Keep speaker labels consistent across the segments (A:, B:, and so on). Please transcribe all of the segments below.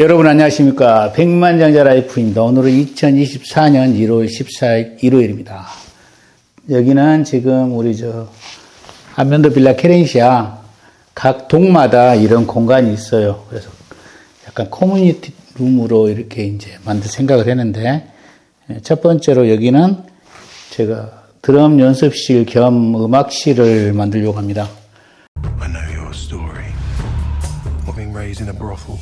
A: 여러분 안녕하십니까. 백만장자 라이프입니다. 오늘은 2024년 1월 14일 일요일입니다. 여기는 지금 우리 저 안면도 빌라 케렌시아 각 동마다 이런 공간이 있어요. 그래서 약간 커뮤니티 룸으로 이렇게 이제 만들 생각을 했는데 예, 첫 번째로 여기는 제가 드럼 연습실 겸 음악실을 만들려고 합니다.
B: I know your story. Being raised in a brothel.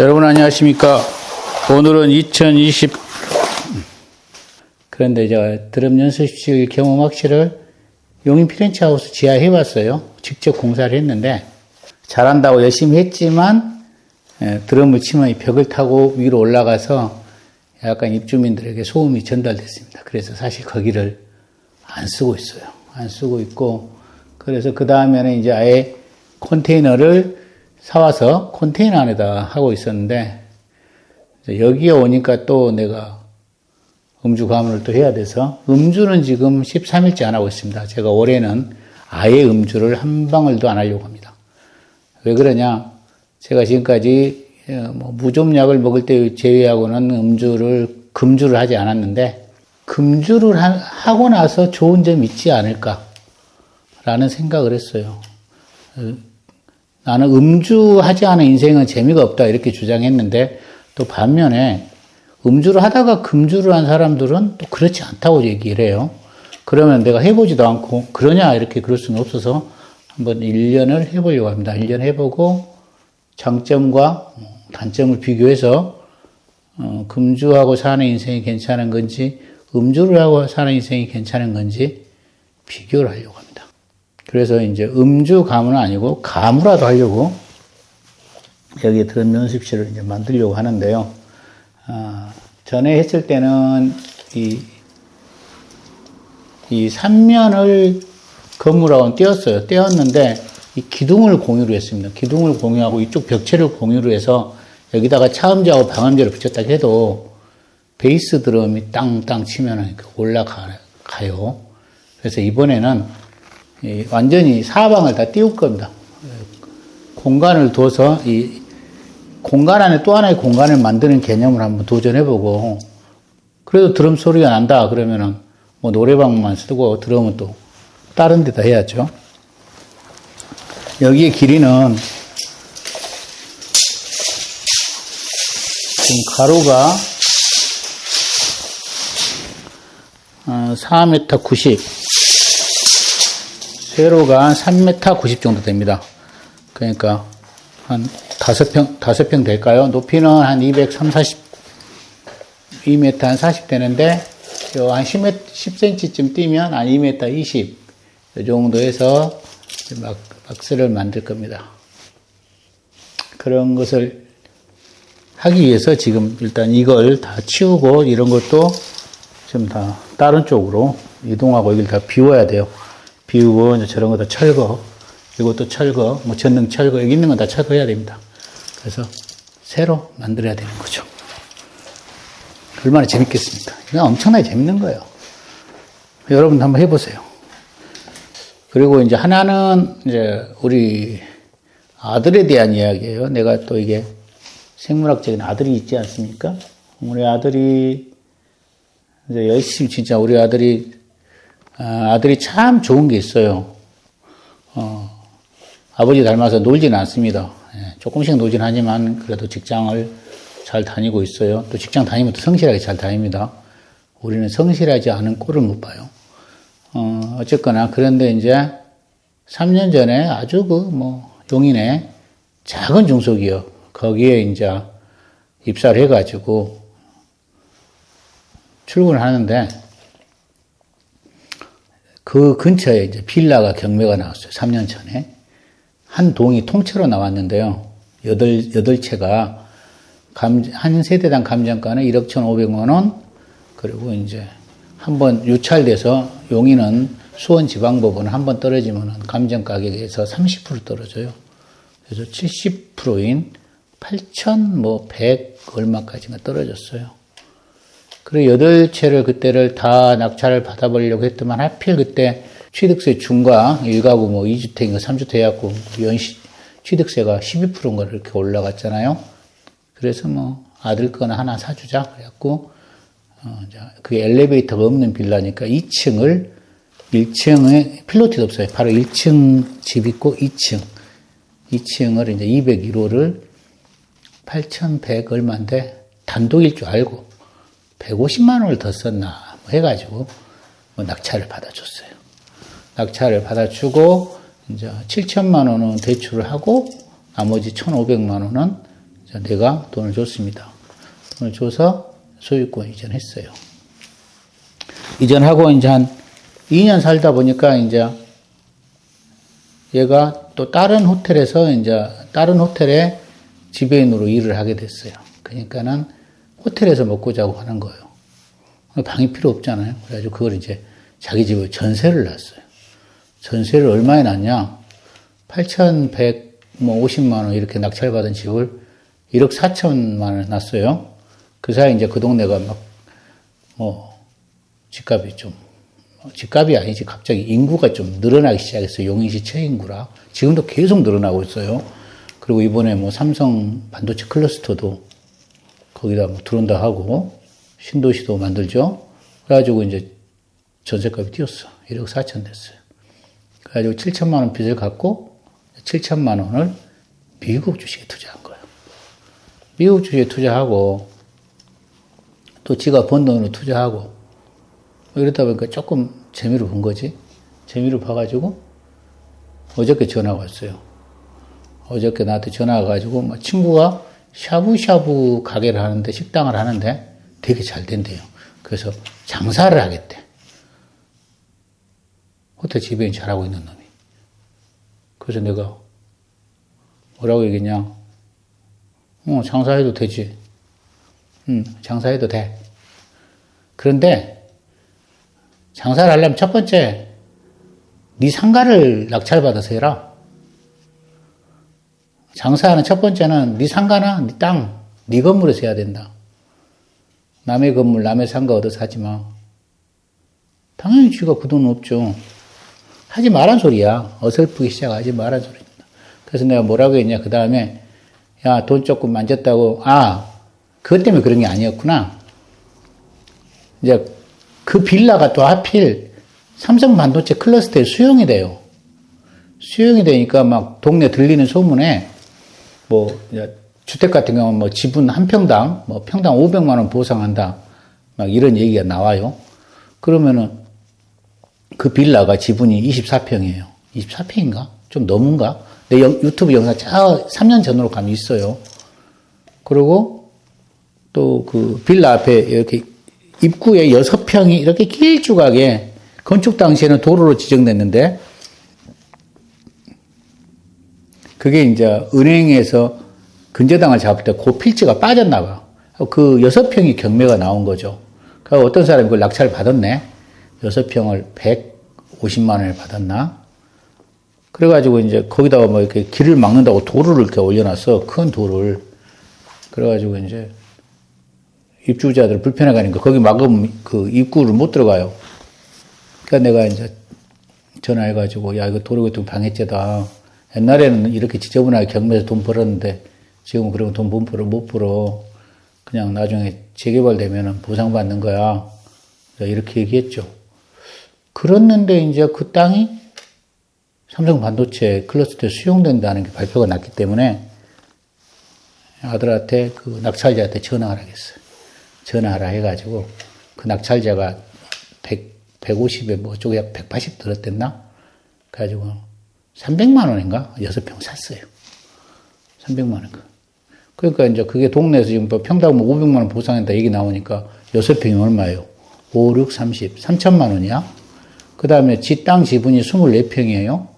A: 여러분 안녕하십니까. 오늘은 2020 그런데 제가 드럼 연습실 겸 음악실을 용인 피렌체 하우스 지하에 해봤어요. 직접 공사를 했는데 잘한다고 열심히 했지만 에, 드럼을 치면 이 벽을 타고 위로 올라가서 약간 입주민들에게 소음이 전달됐습니다. 그래서 사실 거기를 안 쓰고 있어요. 안 쓰고 있고 그래서 그 다음에는 이제 아예 컨테이너를 사와서 컨테이너 안에다 하고 있었는데 여기에 오니까 또 내가 음주 가문을 또 해야 돼서 음주는 지금 13일째 안 하고 있습니다. 제가 올해는 아예 음주를 한 방울도 안 하려고 합니다. 왜 그러냐? 제가 지금까지 어, 뭐 무좀약을 먹을 때 제외하고는 음주를 금주를 하지 않았는데 금주를 하- 하고 나서 좋은 점이 있지 않을까라는 생각을 했어요. 어, 나는 음주하지 않은 인생은 재미가 없다 이렇게 주장했는데 또 반면에 음주를 하다가 금주를 한 사람들은 또 그렇지 않다고 얘기를 해요. 그러면 내가 해보지도 않고 그러냐 이렇게 그럴 수는 없어서 한번 1년을 해보려고 합니다. 1년 해보고 장점과 단점을 비교해서 어, 금주하고 사는 인생이 괜찮은 건지 음주를 하고 사는 인생이 괜찮은 건지 비교를 하려고 합니다. 그래서 이제 음주 가무는 아니고 가무라도 하려고 여기에 드럼 연습실을 이제 만들려고 하는데요. 아, 전에 했을 때는 이, 이 삼면을 건물하고는 떼었어요. 떼었는데 이 기둥을 공유로 했습니다. 기둥을 공유하고 이쪽 벽체를 공유로 해서 여기다가 차음자하고 방음제를 붙였다 해도 베이스 드럼이 땅땅 치면은 올라가요. 그래서 이번에는 이 완전히 사방을 다 띄울 겁니다. 공간을 둬서 이 공간 안에 또 하나의 공간을 만드는 개념을 한번 도전해보고 그래도 드럼 소리가 난다 그러면은 뭐 노래방만 쓰고 드럼은 또 다른 데다 해야죠. 여기에 길이는 지금 가로가 어, 4m 90 세로가 3m 90 정도 됩니다. 그러니까 한 다섯 평, 다섯 평 될까요? 높이는 한 230, 40, 2m 한 40 되는데, 요한 10m, 10cm쯤 뛰면 한 2m 20. 이 정도 해서 이제 막, 박스를 만들 겁니다. 그런 것을 하기 위해서 지금 일단 이걸 다 치우고 이런 것도 지금 다 다른 쪽으로 이동하고 이걸 다 비워야 돼요. 비우고 이제 저런 거 다 철거, 이것도 철거, 뭐 전등 철거, 여기 있는 건 다 철거해야 됩니다. 그래서 새로 만들어야 되는 거죠. 얼마나 재밌겠습니까? 이건 엄청나게 재밌는 거예요. 여러분도 한번 해보세요. 그리고 이제 하나는 이제 우리 아들에 대한 이야기예요. 내가 또 이게 생물학적인 아들이 있지 않습니까? 우리 아들이 이제 열심히 진짜 우리 아들이 아, 아들이 참 좋은 게 있어요. 어, 아버지 닮아서 놀지는 않습니다. 예, 조금씩 놀진 하지만 그래도 직장을 잘 다니고 있어요. 또 직장 다니면 또 성실하게 잘 다닙니다. 우리는 성실하지 않은 꼴을 못 봐요. 어, 어쨌거나 그런데 이제 3년 전에 아주 그 뭐 용인에 작은 중소기업 거기에 이제 입사를 해가지고 출근을 하는데 그 근처에 이제 빌라가 경매가 나왔어요. 3년 전에. 한 동이 통째로 나왔는데요. 여덟, 여덟 채가 감, 한 세대당 감정가는 1억 1,500만 원, 그리고 이제 한 번 유찰돼서 용인은 수원 지방법원은 한번 떨어지면 감정 가격에서 30% 떨어져요. 그래서 70%인 8천 뭐100 얼마까지가 떨어졌어요. 그리고 여덟 채를 그때를 다 낙찰을 받아보려고 했더만 하필 그때 취득세 중과 일가구 뭐 2주택인가 3주택 해갖고 연시 취득세가 12%인가 이렇게 올라갔잖아요. 그래서 뭐 아들 거나 하나 사주자 그래갖고 어, 그 엘리베이터가 없는 빌라니까 2층을 1층에 필로티도 없어요. 바로 1층 집 있고 2층 2층을 이제 201호를 8,100 얼마인데 단독일 줄 알고 150만 원을 더 썼나 뭐 해가지고 뭐 낙찰을 받아줬어요. 낙찰을 받아주고 이제 7천만 원은 대출을 하고 나머지 1,500만 원은 내가 돈을 줬습니다. 돈을 줘서 소유권 이전했어요. 이전하고 이제 한 2년 살다 보니까 이제 얘가 또 다른 호텔에서 이제 다른 호텔에 지배인으로 일을 하게 됐어요. 그러니까는 호텔에서 먹고 자고 하는 거예요. 방이 필요 없잖아요. 그래가지고 그걸 이제 자기 집에 전세를 놨어요. 전세를 얼마에 놨냐? 8,150만 원 이렇게 낙찰받은 집을 1억 4천만 원 놨어요. 그 사이 이제 그 동네가 막, 뭐, 집값이 좀, 뭐 집값이 아니지. 갑자기 인구가 좀 늘어나기 시작했어요. 용인시 최인구라. 지금도 계속 늘어나고 있어요. 그리고 이번에 뭐 삼성 반도체 클러스터도 거기다 뭐 들어온다 하고, 신도시도 만들죠. 그래가지고 이제 전세값이 뛰었어. 1억 4천 됐어요. 그래가지고 7천만 원 빚을 갖고 7천만 원을 미국 주식에 투자한 거예요. 미국 주식에 투자하고 또 지가 번 돈으로 투자하고 뭐 이러다 보니까 조금 재미로 본 거지. 재미로 봐가지고 어저께 전화가 왔어요. 어저께 나한테 전화가 가지고 뭐 친구가 샤브샤브 가게를 하는데 식당을 하는데 되게 잘 된대요. 그래서 장사를 하겠대. 호텔 지배인 잘하고 있는 놈이. 그래서 내가 뭐라고 얘기했냐? 어, 장사해도 되지. 응, 장사해도 돼. 그런데 장사를 하려면 첫 번째 네 상가를 낙찰받아서 해라. 장사하는 첫 번째는 네 상가나 네 땅, 네 건물에서 해야 된다. 남의 건물, 남의 상가 얻어서 하지 마. 당연히 쥐가 그 돈 없죠. 하지 말란 소리야. 어설프게 시작하지 말란 소리입니다. 그래서 내가 뭐라고 했냐. 그 다음에, 야, 돈 조금 만졌다고. 아, 그것 때문에 그런 게 아니었구나. 이제 그 빌라가 또 하필 삼성 반도체 클러스터에 수용이 돼요. 수용이 되니까 막 동네 들리는 소문에 뭐, 주택 같은 경우는 뭐 지분 한 평당, 뭐 평당 500만 원 보상한다. 막 이런 얘기가 나와요. 그러면은 그 빌라가 지분이 24평이에요. 24평인가? 좀 넘은가? 내 영- 유튜브 영상 저 3년 전으로 가면 있어요. 그리고 또 그 빌라 앞에 이렇게 입구에 6평이 이렇게 길쭉하게 건축 당시에는 도로로 지정됐는데 그게 이제 은행에서 근저당을 잡을 때 그 필지가 빠졌나 봐. 그 여섯 평이 경매가 나온 거죠. 그 어떤 사람이 그걸 낙찰 받았네. 여섯 평을 150만 원을 받았나? 그래가지고 이제 거기다가 뭐 이렇게 길을 막는다고 돌을 이렇게 올려놨어. 큰 돌을. 그래가지고 이제 입주자들 불편하게 하니까 거기 막으면 그 입구를 못 들어가요. 그러니까 내가 이제 전화해가지고 야 이거 도로교통 방해죄다. 옛날에는 이렇게 지저분하게 경매에서 돈 벌었는데 지금은 그러면 돈 벌어 못 벌어. 그냥 나중에 재개발되면은 보상받는 거야. 이렇게 얘기했죠. 그랬는데 이제 그 땅이 삼성 반도체 클러스터에 수용된다는 게 발표가 났기 때문에 아들한테 그 낙찰자한테 전화를 하겠어요. 전화하라 해가지고 그 낙찰자가 100, 150에 뭐 쪽에 180 들었댔나? 그래가지고 300만 원인가? 6평 샀어요. 300만 원인가. 그러니까 이제 그게 동네에서 지금 뭐 평당 뭐 500만 원 보상한다 얘기 나오니까 6평이 얼마예요? 5, 6, 30. 3천만 원이야? 그 다음에 지 땅 지분이 24평이에요.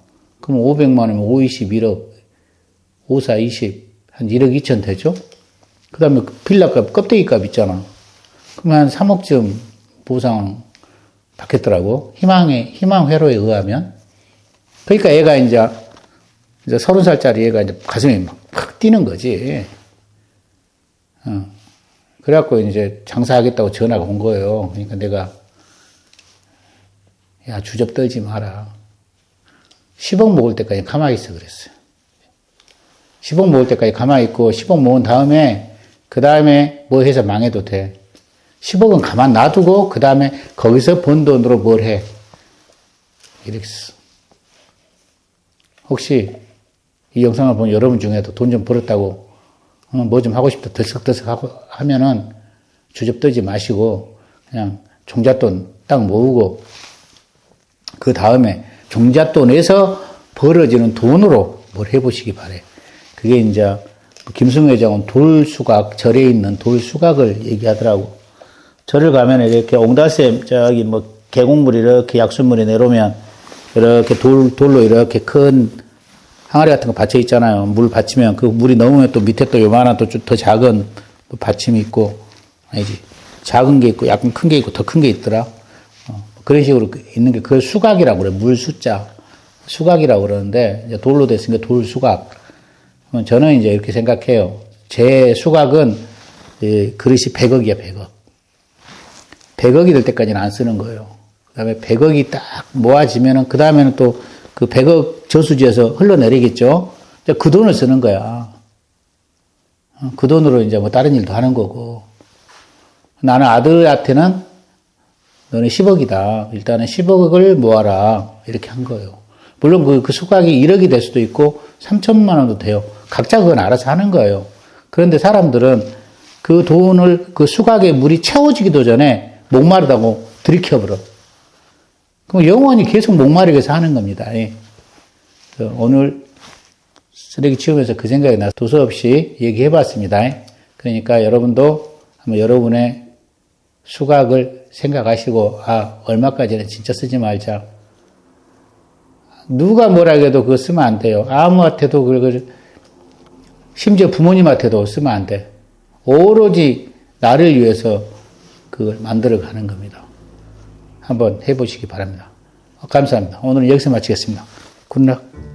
A: 그럼 500만 원이면 5, 20, 1억, 5, 4, 20, 한 1억 2천 되죠? 그 다음에 빌라 값, 껍데기 값 있잖아. 그러면 한 3억쯤 보상 받겠더라고. 희망의, 희망회로에 의하면. 그러니까 얘가 이제, 이제 서른 살짜리 얘가 이제 가슴이 막 팍 뛰는 거지. 어. 그래갖고 이제 장사하겠다고 전화가 온 거예요. 그러니까 내가, 야, 주접 떨지 마라. 10억 먹을 때까지 가만히 있어 그랬어요. 10억 먹을 때까지 가만히 있고, 10억 모은 다음에, 그 다음에 뭐 해서 망해도 돼. 10억은 가만 놔두고, 그 다음에 거기서 번 돈으로 뭘 해. 이랬어. 혹시 이 영상을 본 여러분 중에도 돈 좀 벌었다고, 뭐 좀 하고 싶다, 들썩들썩 하고 하면은 주접 떨지 마시고, 그냥 종잣돈 딱 모으고, 그 다음에 종잣돈에서 벌어지는 돈으로 뭘 해보시기 바래. 그게 이제 김승우 회장은 돌수각, 절에 있는 돌수각을 얘기하더라고. 절을 가면 이렇게 옹달샘, 저기 뭐 계곡물이 이렇게 약수물이 내려오면 이렇게 돌, 돌로 이렇게 큰 항아리 같은 거 받쳐 있잖아요. 물 받치면 그 물이 넘으면 또 밑에 또 요만한 또 더 작은 또 받침이 있고, 아니지. 작은 게 있고 약간 큰 게 있고 더 큰 게 있더라. 어, 그런 식으로 있는 게 그걸 수각이라고 그래. 물 숫자. 수각이라고 그러는데 돌로 됐으니까 돌 수각. 저는 이제 이렇게 생각해요. 제 수각은 이 그릇이 100억이야, 100억. 100억이 될 때까지는 안 쓰는 거예요. 그 다음에 100억이 딱 모아지면은, 그 다음에는 또 그 100억 저수지에서 흘러내리겠죠? 그 돈을 쓰는 거야. 어, 그 돈으로 이제 뭐 다른 일도 하는 거고. 나는 아들한테는 너는 10억이다. 일단은 10억을 모아라. 이렇게 한 거예요. 물론 그, 그 수각이 1억이 될 수도 있고 3천만 원도 돼요. 각자 그건 알아서 하는 거예요. 그런데 사람들은 그 돈을 그 수각에 물이 채워지기도 전에 목마르다고 들이켜버려. 그럼 영원히 계속 목마르게 사는 겁니다. 예. 그래서 오늘 쓰레기 치우면서 그 생각이 나서 두서없이 얘기해 봤습니다. 그러니까 여러분도 한번 여러분의 수각을 생각하시고, 아, 얼마까지는 진짜 쓰지 말자. 누가 뭐라 해도 그거 쓰면 안 돼요. 아무한테도 그걸, 심지어 부모님한테도 쓰면 안 돼. 오로지 나를 위해서 그걸 만들어 가는 겁니다. 한번 해보시기 바랍니다. 감사합니다. 오늘은 여기서 마치겠습니다. 굿락.